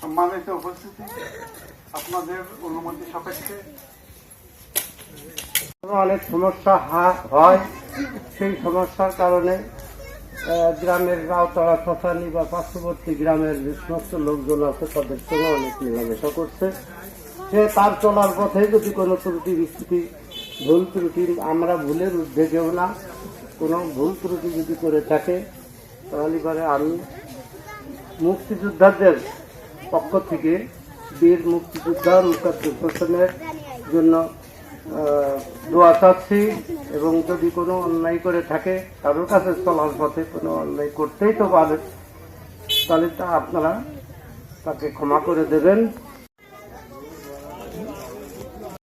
সম্মানিত উপস্থিতি, আপনাদের অনুমতি সাপেক্ষে। অনেক সমস্যা হয়, সেই সমস্যার কারণে গ্রামের রাউতলা শশানি বা পার্শ্ববর্তী গ্রামের যে সমস্ত লোকজন আছে, তাদের সঙ্গে অনেক মেলামেশা করছে। সে তার চলার পথে যদি কোনো ত্রুটি বিস্তৃতি ভুল ত্রুটি, আমরা ভুলের ঊর্ধ্বে না কোনো ভুল ত্রুটি যদি করে থাকে, তাহলে পরে আমি মুক্তিযোদ্ধাদের পক্ষ থেকে, বীর মুক্তিযোদ্ধা মুখাদ্দুর হোসেনের জন্য দোয়া চাচ্ছি। এবং যদি কোনো অন্যায় করে থাকে, কারোর কাছে চলার পথে কোনো অন্যায় করতেই তো পারে, তাহলে তা আপনারা তাকে ক্ষমা করে দেবেন।